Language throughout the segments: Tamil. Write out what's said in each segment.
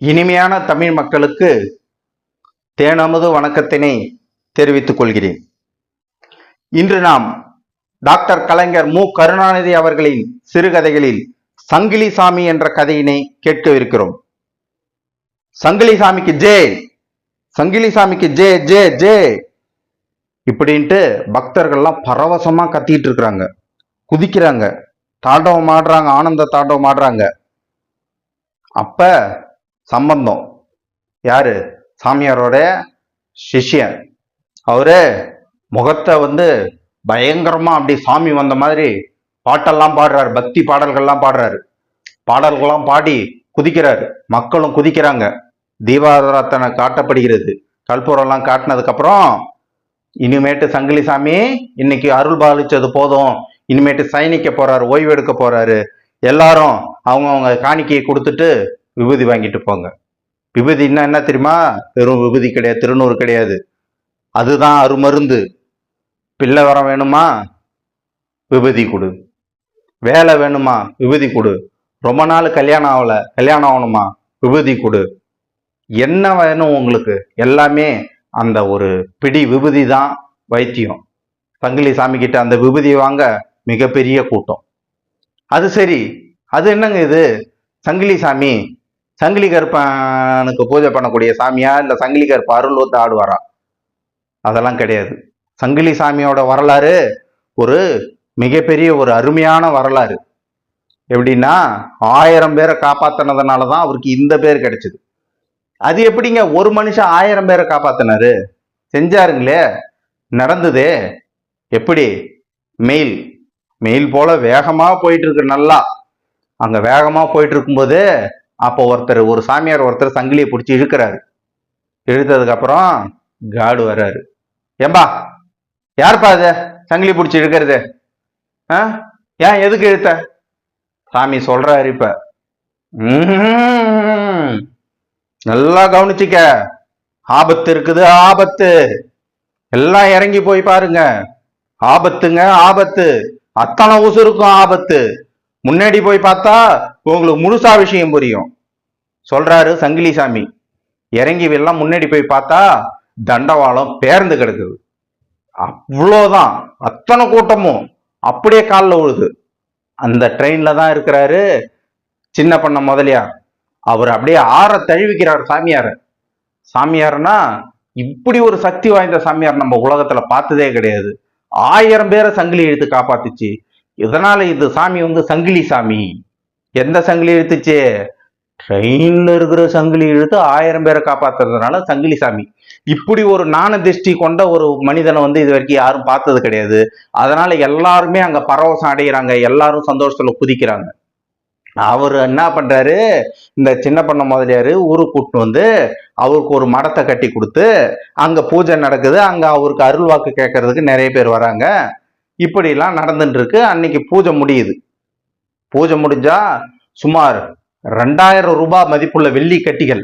இனிமையான தமிழ் மக்களுக்கு தேனமது வணக்கத்தினை தெரிவித்துக் கொள்கிறேன். இன்று நாம் டாக்டர் கலைஞர் மு. கருணாநிதி அவர்களின் சிறுகதைகளில் சங்கிலி சாமி என்ற கதையினை கேட்கவிருக்கிறோம். சங்கிலி சாமிக்கு ஜே சங்கிலி சாமிக்கு ஜே ஜே ஜே இப்படின்ட்டு பக்தர்கள்லாம் பரவசமா கத்திட்டு இருக்கிறாங்க. குதிக்கிறாங்க. தாண்டவம் ஆடுறாங்க ஆனந்த தாண்டவம் ஆடுறாங்க. அப்ப சம்பந்தம். யாரு? சாமியாரோட சிஷ்யன். அவரு முகத்தை வந்து பயங்கரமா அப்படி சாமி வந்த மாதிரி பாட்டெல்லாம் பாடுறாரு பக்தி பாடல்கள்லாம் பாடுறாரு. பாடல்கள்லாம் பாடி குதிக்கிறாரு. மக்களும் குதிக்கிறாங்க. தீபாராத்தனை காட்டப்படுகிறது. கல்பூரம்லாம் காட்டினதுக்கு அப்புறம் இனிமேட்டு சங்கிலி சாமி இன்னைக்கு அருள் பாலிச்சது போதும். இனிமேட்டு சைனிக்க போறாரு ஓய்வு எடுக்க போறாரு. எல்லாரும் அவங்கவுங்க காணிக்கையை கொடுத்துட்டு விபூதி வாங்கிட்டு போங்க. விபூதின்னா என்ன தெரியுமா? வெறும் விபூதி கிடையாது திருநூறு கிடையாது. அதுதான் அருமருந்து. பிள்ளை வரம் வேணுமா? விபூதி கொடு. வேலை வேணுமா? விபூதி கொடு. ரொம்ப நாள் கல்யாணம் ஆகலை கல்யாணம் ஆகணுமா? விபூதி கொடு. என்ன வேணும் உங்களுக்கு? எல்லாமே அந்த ஒரு பிடி விபூதி தான் வைத்தியம். சங்கிலி சாமி கிட்ட அந்த விபூதி வாங்க மிகப்பெரிய கூட்டம். அது சரி. அது என்னங்க இது? சங்கிலி சாமி சங்கிலி கருப்பனுக்கு பூஜை பண்ணக்கூடிய சாமியா இல்ல சங்கிலி கருப்பு அருள் வந்து ஆடுவாரா? அதெல்லாம் கிடையாது. சங்கிலி சாமியோட வரலாறு ஒரு மிகப்பெரிய ஒரு அருமையான வரலாறு. எப்படின்னா ஆயிரம் பேரை காப்பாத்தினதுனால தான் அவருக்கு இந்த பேர் கிடைச்சது. அது எப்படிங்க? ஒரு மனுஷன் ஆயிரம் பேரை காப்பாத்தினாரு? செஞ்சாருங்களே நடந்ததே. எப்படி? மெயில் மெயில் போல வேகமாக போயிட்டு இருக்கு நல்லா. அங்கே வேகமாக போயிட்டு இருக்கும்போது அப்போ ஒருத்தர் ஒரு சாமியார் ஒருத்தர் சங்கிலியை பிடிச்சி இழுக்கிறாரு. இழுத்ததுக்கு அப்புறம் காடு வர்றாரு ஏம்பா யாருப்பா அது? சங்கிலி பிடிச்சி இழுக்கிறது? ஆ? ஏன் எதுக்கு இழுத்த? சாமி சொல்றாரு இப்ப. நல்லா கவனிச்சுக்க. ஆபத்து இருக்குது ஆபத்து. எல்லாம் இறங்கி போய் பாருங்க. ஆபத்துங்க ஆபத்து. அத்தனை உசுருக்கும் ஆபத்து. முன்னாடி போய் பார்த்தா உங்களுக்கு முழுசா விஷயம் புரியும். சொல்றாரு சங்கிலி சாமி இறங்கி எல்லாம் முன்னாடி போய் பார்த்தா தண்டவாளம் பேர்ந்து கிடக்குது. அவ்வளோதான். அத்தனை கூட்டமும் அப்படியே காலில் விழுது அந்த ட்ரெயின்ல தான் இருக்கிறாரு சின்ன பண்ண முதலியார். அவர் அப்படியே ஆற தழுவிக்கிறார் சாமியார். சாமியார்னா இப்படி ஒரு சக்தி வாய்ந்த சாமியார் நம்ம உலகத்துல பார்த்ததே கிடையாது. ஆயிரம் பேரை சங்கிலி இழுத்து காப்பாத்துச்சு. இதனால இது சாமி வந்து சங்கிலி சாமி. எந்த சங்கிலி இழுத்துச்சு? ட்ரெயின்ல இருக்கிற சங்கிலி இழுத்து ஆயிரம் பேரை காப்பாத்துறதுனால சங்கிலி சாமி. இப்படி ஒரு நாண திருஷ்டி கொண்ட ஒரு மனிதனை வந்து இது வரைக்கும் யாரும் பார்த்தது கிடையாது. அதனால எல்லாருமே அங்க பரவசம் அடைகிறாங்க எல்லாரும் சந்தோஷத்துல குதிக்கிறாங்க. அவர் என்ன பண்றாரு? இந்த சின்ன பண்ண முதலியாரு ஊருக்கு கூட்டு வந்து அவருக்கு ஒரு மடத்தை கட்டி கொடுத்து அங்க பூஜை நடக்குது. அங்க அவருக்கு அருள் வாக்கு கேட்கறதுக்கு நிறைய பேர் வராங்க. இப்படிலாம் நடந்துட்டு இருக்கு அன்னைக்கு பூஜை முடியுது. பூஜை முடிஞ்சா சுமார் ரெண்டாயிரம் ரூபாய் மதிப்புள்ள வெள்ளி கட்டிகள்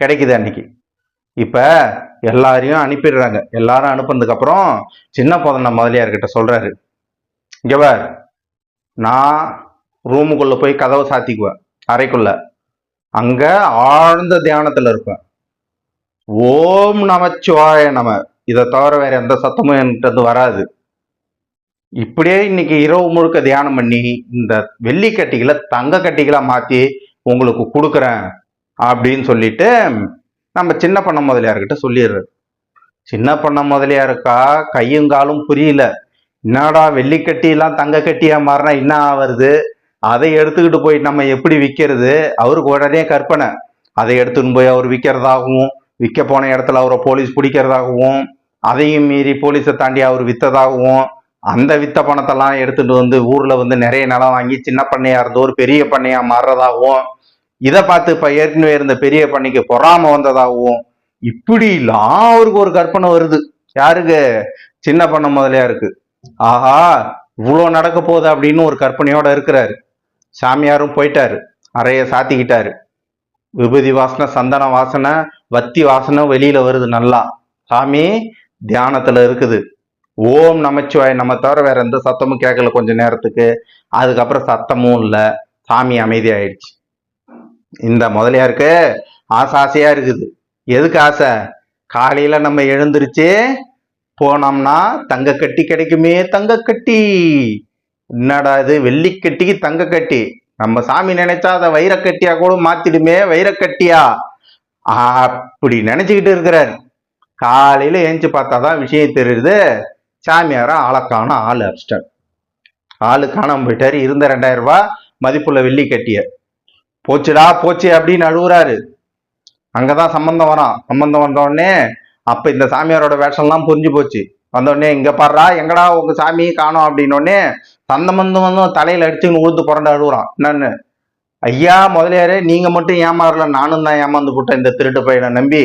கிடைக்குது அன்னைக்கு. இப்ப எல்லாரையும் அனுப்பிடுறாங்க. எல்லாரும் அனுப்புனதுக்கு அப்புறம் சின்ன பொதன முதலியார்கிட்ட சொல்றாரு. இங்கே பார் நான் ரூமுக்குள்ள போய் கதவை சாத்திக்குவேன். அறைக்குள்ள. அங்க ஆழ்ந்த தியானத்துல இருப்பேன். ஓம் நமச்சிவாய நம. இதை தவிர வேற எந்த சத்தமும் என்கிட்ட வராது. இப்படியே இன்னைக்கு இரவு முழுக்க தியானம் பண்ணி இந்த வெள்ளி கட்டிகளை தங்க கட்டிகளை மாற்றி உங்களுக்கு கொடுக்குறேன் அப்படின்னு சொல்லிட்டு நம்ம சின்ன பண்ண முதலியார்கிட்ட சொல்லிடுறது. சின்ன பண்ண முதலியாருக்கா? கையும் காலும் புரியல. என்னடா வெள்ளிக்கட்டிலாம் தங்க கட்டியா மாறினா என்ன ஆவறது? அதை எடுத்துக்கிட்டு போய் நம்ம எப்படி விற்கிறது அவருக்கு உடனே கற்பனை. அதை எடுத்துன்னு போய் அவர் விற்கிறதாகவும் விற்க போன இடத்துல அவரை போலீஸ் பிடிக்கிறதாகவும் அதையும் மீறி போலீஸை தாண்டி அவர் விற்றதாகவும் அந்த வித்த பணத்தெல்லாம் எடுத்துட்டு வந்து ஊர்ல வந்து நிறைய நிலம் வாங்கி சின்ன பண்ணையா இருந்தோர் ஒரு பெரிய பண்ணையா மாறுறதாகவும் இதை பார்த்து இப்ப ஏற்கனவே இருந்த பெரிய பண்ணைக்கு பொறாம வந்ததாகவும் இப்படிலாம் அவருக்கு ஒரு கற்பனை வருது. யாருக்கு? சின்ன பண்ண முதலியா இருக்கு ஆஹா இவ்வளோ நடக்க போகுது அப்படின்னு ஒரு கற்பனையோட இருக்கிறாரு. சாமியாரும் போயிட்டாரு. அறைய சாத்திக்கிட்டாரு. விபூதி வாசனை சந்தன வாசனை வத்தி வாசனை வெளியில வருது நல்லா. சாமி தியானத்துல இருக்குது. ஓம் நமச்சிவாய் நம்ம தவிர வேற எந்த சத்தமும் கேட்கல கொஞ்ச நேரத்துக்கு. அதுக்கப்புறம் சத்தமும் இல்லை. சாமி அமைதியாயிடுச்சு இந்த முதலியாருக்கு ஆசை ஆசையா இருக்குது. எதுக்கு ஆசை? காலையில நம்ம எழுந்திருச்சு போனோம்னா தங்க கட்டி கிடைக்குமே தங்க கட்டி. என்னடா இது? வெள்ளிக்கட்டிக்கு தங்க கட்டி. நம்ம சாமி நினைச்சா அதை வைரக்கட்டியா கூட மாத்திடுமே வைரக்கட்டியா அப்படி நினைச்சுக்கிட்டு இருக்கிறாரு. காலையில ஏஞ்சி பார்த்தாதான் விஷயம் தெரியுது. சாமியார? ஆளக்கான ஆள் அடிச்சிட்டார். ஆளு காணாம போயிட்டாரு. இருந்த ரெண்டாயிரம் ரூபாய் மதிப்புள்ள வெள்ளி கட்டிய. போச்சுடா போச்சு அப்படின்னு அழுகுறாரு அங்கதான் சம்பந்தம் வரான். சம்பந்தம் வந்தோடனே அப்ப இந்த சாமியாரோட வேஷம்லாம் புரிஞ்சு போச்சு. வந்தோடனே இங்க பாடுறா எங்கடா உங்க சாமி காணோம்? அப்படின்னு சந்தமந்தம் சந்தமந்து வந்து தலையில அடிச்சுன்னு உழுந்து புரண்டு அழுகுறான் என்னன்னு? ஐயா முதலியாரே நீங்க மட்டும் ஏமாறல. நானும் தான் ஏமாந்து போட்டேன் இந்த திருட்டு பையனை நம்பி.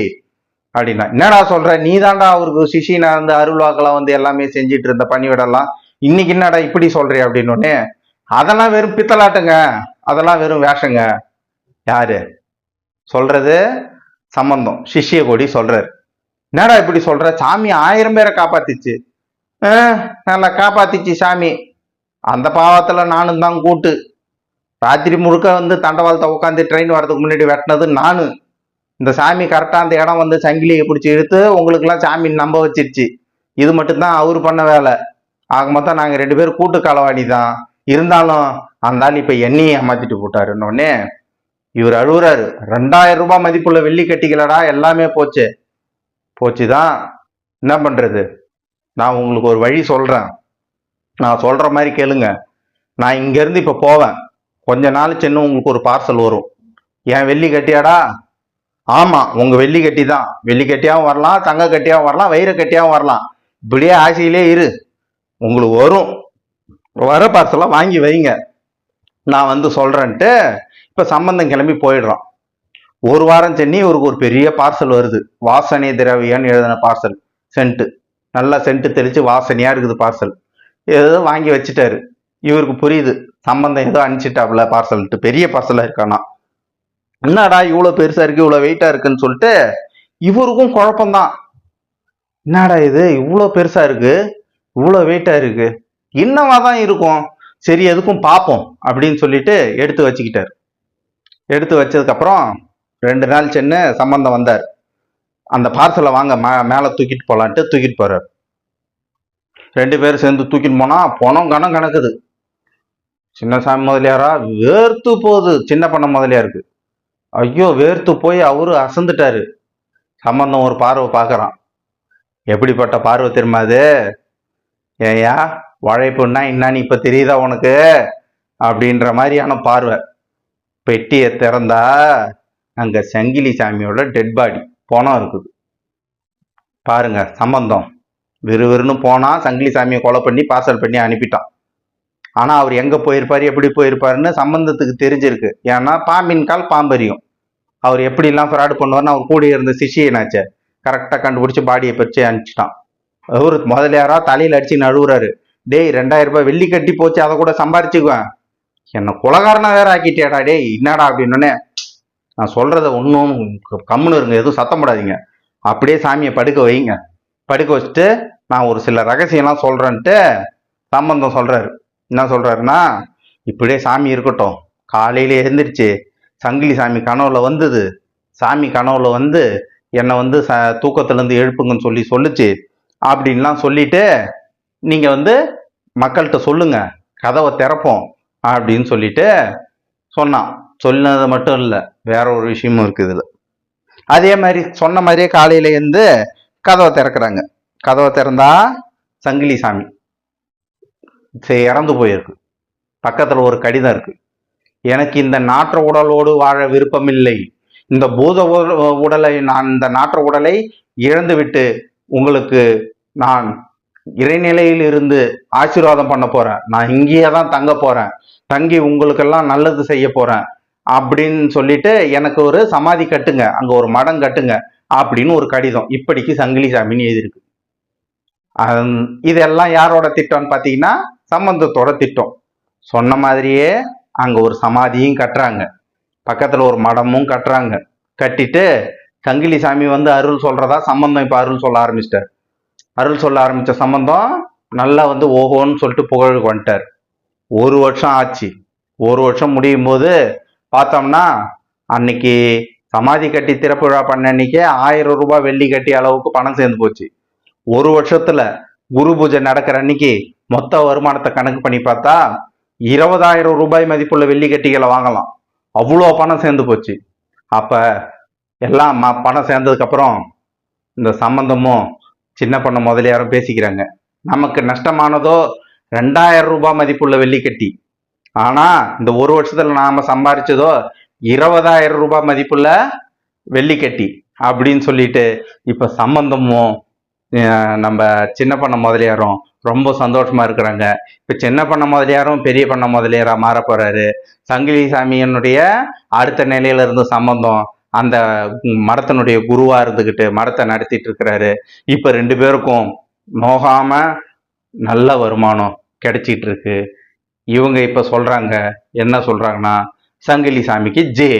அப்படின்னா என்னடா சொல்ற? நீ தான்டா அவருக்கு சிஷினா வந்து அருள்வாக்கெல்லாம் வந்து எல்லாமே செஞ்சிட்டு இருந்த பணிவிடலாம் இன்னைக்கு என்னடா இப்படி சொல்றிய அப்படின்னு அதெல்லாம் வெறும் பித்தலாட்டுங்க. அதெல்லாம் வெறும் வேஷங்க. யாரு? சொல்றது சம்பந்தம். சிஷிய கொடி சொல்றாரு. என்னடா இப்படி சொல்ற? சாமி ஆயிரம் பேரை காப்பாத்திச்சு. ஆ, நல்லா காப்பாத்திச்சு சாமி. அந்த பாவத்துல நானும் தான் கூட்டு. ராத்திரி முழுக்க வந்து தண்டவாளத்தை உட்காந்து ட்ரெயின் வரதுக்கு முன்னாடி வெட்டினது நானு. இந்த சாமி கரெக்டாக அந்த இடம் வந்து சங்கிலியை பிடிச்சி இழுத்து உங்களுக்கெல்லாம் சாமி நம்ப வச்சிருச்சு. இது மட்டும்தான் அவர் பண்ண வேலை. ஆக மொத்தம் நாங்கள் ரெண்டு பேரும் கூட்டு களவாணி தான். இருந்தாலும் அந்த ஆள் இப்போ எண்ணெயை ஏமாத்திட்டு போட்டாருன்னு இவர் அழுகுறாரு ரெண்டாயிரம் ரூபாய் மதிப்புள்ள வெள்ளி கட்டிக்கலடா எல்லாமே போச்சு. போச்சு தான் என்ன பண்ணுறது நான் உங்களுக்கு ஒரு வழி சொல்கிறேன் நான் சொல்கிற மாதிரி கேளுங்க. நான் இங்கேருந்து இப்போ போவேன். கொஞ்ச நாள் சின்ன உங்களுக்கு ஒரு பார்சல் வரும். ஏன் வெள்ளி கட்டியாடா? ஆமாம் உங்கள் வெள்ளி கட்டி தான். வெள்ளி கட்டியாகவும் வரலாம் தங்க கட்டியாகவும் வரலாம் வயிறு கட்டியாகவும் வரலாம். இப்படியே ஆசையிலே இரு. உங்களுக்கு வரும். வர பார்சலாக வாங்கி வைங்க. நான் வந்து சொல்கிறேன்ட்டு இப்போ சம்பந்தம் கிளம்பி போயிடுறான் ஒரு வாரம் சென்னி இவருக்கு ஒரு பெரிய பார்சல் வருது. வாசனை திரவியன்னு எழுதின பார்சல் சென்ட்டு நல்லா சென்ட்டு தெளித்து வாசனையாக இருக்குது பார்சல் ஏதோ வாங்கி வச்சுட்டாரு. இவருக்கு புரியுது. சம்பந்தம் ஏதோ அனுப்பிச்சிட்டாப்புல பார்சல்ட்டு பெரிய பார்சலாக இருக்கானா? என்னடா இவ்வளவு பெருசா இருக்கு இவ்வளவு வெயிட்டா இருக்குன்னு சொல்லிட்டு இவருக்கும் குழப்பம்தான். என்னடா இது இவ்வளவு பெருசா இருக்கு இவ்வளவு வெயிட்டா இருக்கு. என்னவா தான் இருக்கும். சரி எதுக்கும் பார்ப்போம் அப்படின்னு சொல்லிட்டு எடுத்து வச்சுக்கிட்டார். எடுத்து வச்சதுக்கப்புறம் ரெண்டு நாள் சென்று சம்பந்தம் வந்தார். அந்த பார்சலை வாங்க மே மேலே தூக்கிட்டு போகலான்ட்டு தூக்கிட்டு போகிறார் ரெண்டு பேரும் சேர்ந்து தூக்கிட்டு போனால் பணம் கணம் கணக்குது. சின்ன சாமி முதலியாரா வேர்த்து போகுது. சின்ன பண்ண முதலியாருக்கு. ஐயோ வேர்த்து போய் அவரு அசந்துட்டாரு. சம்பந்தம் ஒரு பார்வை பார்க்குறான். எப்படிப்பட்ட பார்வை தெரியுமா அது? ஏயா உழைப்புன்னா என்னன்னு இப்போ தெரியுதா உனக்கு? அப்படின்ற மாதிரியான பார்வை. பெட்டியை திறந்தா அங்கே சங்கிலி சாமியோட டெட் பாடி பணம் இருக்குது. பாருங்க சம்பந்தம். விறுவிறுன்னு போனால் சங்கிலி சாமியை கொலை பண்ணி பார்சல் பண்ணி அனுப்பிட்டான். ஆனா அவர் எங்க போயிருப்பாரு எப்படி போயிருப்பாருன்னு சம்பந்தத்துக்கு தெரிஞ்சிருக்கு. ஏன்னா பாம்பின் கால் பாம்பரியும். அவர் எப்படிலாம் ஃப்ராடு பண்ணுவார்னு அவர் கூட இருந்த சிஷியனாச்சே கரெக்டாக கண்டுபிடிச்சி பாடியை பறிச்சு அனுப்பிச்சிட்டான். அவரு முதலியாரா தலையில அடிச்சு நழுவுறாரு. டேய் ரெண்டாயிரம் ரூபாய் வெள்ளி கட்டி போச்சு அதை கூட சம்பாரிச்சுக்குவேன். என்ன குலகாரனா வேற ஆக்கிட்டேடா டேய் என்னடா அப்படின்னோடனே நான் சொல்றத ஒன்றும் கம்முன்னு இருங்க எதுவும் சத்தம் போடாதீங்க. அப்படியே சாமியை படுக்க வைங்க. படுக்க வச்சுட்டு நான் ஒரு சில ரகசியம்லாம் சொல்றேன்ட்டு சம்பந்தம் சொல்றாரு. என்ன சொல்கிறாருன்னா இப்படியே சாமி இருக்கட்டும். காலையில் எழுந்திருச்சு சங்கிலி சாமி கனவுல வந்தது. சாமி கனவுல வந்து என்னை வந்து ச தூக்கத்துலேருந்து எழுப்புங்கன்னு சொல்லி சொல்லுச்சு. அப்படின்லாம் சொல்லிட்டு நீங்கள் வந்து மக்கள்கிட்ட சொல்லுங்கள் கதவை திறப்போம் அப்படின்னு சொல்லிட்டு சொன்னான். சொன்னது மட்டும் இல்லை வேற ஒரு விஷயமும் இருக்குது இதில். அதே மாதிரி சொன்ன மாதிரியே காலையில இருந்து கதவை திறக்கிறாங்க. கதவை திறந்தா சங்கிலி சாமி. இறந்து போயிருக்கு. பக்கத்தில் ஒரு கடிதம் இருக்கு. எனக்கு இந்த நாற்ற உடலோடு வாழ விருப்பமில்லை. இந்த பூத உட- உடலை நான் இந்த நாற்ற உடலை இழந்துவிட்டு உங்களுக்கு நான் இறைநிலையில் இருந்து ஆசீர்வாதம் பண்ண போறேன். நான் இங்கேயே தான் தங்க போறேன். தங்கி உங்களுக்கெல்லாம் நல்லது செய்ய போறேன். அப்படின்னு சொல்லிட்டு எனக்கு ஒரு சமாதி கட்டுங்க. அங்க ஒரு மடம் கட்டுங்க. அப்படின்னு ஒரு கடிதம். இப்படிக்கு சங்கிலி சாமின்னு எழுதியிருக்கு. இதெல்லாம் யாரோட திட்டம்னு பார்த்தீங்கன்னா சம்பந்தத்தோட திட்டம். சொன்ன மாதிரியே அங்கே ஒரு சமாதியும் கட்டுறாங்க. பக்கத்தில் ஒரு மடமும் கட்டுறாங்க. கட்டிட்டு கங்கிலி சாமி வந்து அருள் சொல்கிறதா சம்பந்தம் இப்போ அருள் சொல்ல ஆரம்பிச்சிட்டார். அருள் சொல்ல ஆரம்பித்த சம்பந்தம் நல்லா வந்து ஓஹோன்னு சொல்லிட்டு புகழுக்கு வந்துட்டார். ஒரு வருஷம் ஆச்சு. ஒரு வருஷம் முடியும் போது பார்த்தோம்னா அன்னைக்கு சமாதி கட்டி திறப்பு விழா பண்ண அன்னைக்கே ஆயிரம் ரூபாய் வெள்ளி கட்டி அளவுக்கு பணம் சேர்ந்து போச்சு. ஒரு வருஷத்துல குரு பூஜை நடக்கிற அன்னைக்கு மொத்த வருமானத்தை கணக்கு பண்ணி பார்த்தா இருபதாயிரம் ரூபாய் மதிப்புள்ள வெள்ளி கட்டிகளை வாங்கலாம். அவ்வளோ பணம் சேர்ந்து போச்சு. அப்போ எல்லாம் ம- பணம் சேர்ந்ததுக்கப்புறம் இந்த சம்பந்தமும் சின்ன பண்ண முதலியாரும் பேசிக்கிறாங்க. நமக்கு நஷ்டமானதோ ரெண்டாயிரம் ரூபாய் மதிப்புள்ள வெள்ளிக்கட்டி ஆனால் இந்த ஒரு வருஷத்தில் நாம் சம்பாரிச்சதோ இருபதாயிரம் ரூபாய் மதிப்புள்ள வெள்ளிக்கட்டி அப்படின்னு சொல்லிட்டு இப்போ சம்பந்தமும் நம்ம சின்ன பண்ண முதலியாரும் ரொம்ப சந்தோஷமா இருக்கிறாங்க. இப்போ சின்ன பண்ண முதலியாரும் பெரிய பண்ண முதலியாரா மாற போறாரு. சங்கிலி சாமியினுடைய அடுத்த நிலையில இருந்த சம்பந்தம் அந்த மடத்தினுடைய குருவா இருந்துகிட்டு மடத்தை நடத்திட்டு இருக்கிறாரு. இப்ப ரெண்டு பேருக்கும் நோகாம நல்ல வருமானம் கிடைச்சிட்டு இருக்கு. இவங்க இப்ப சொல்றாங்க என்ன சொல்றாங்கன்னா சங்கிலி சாமிக்கு ஜே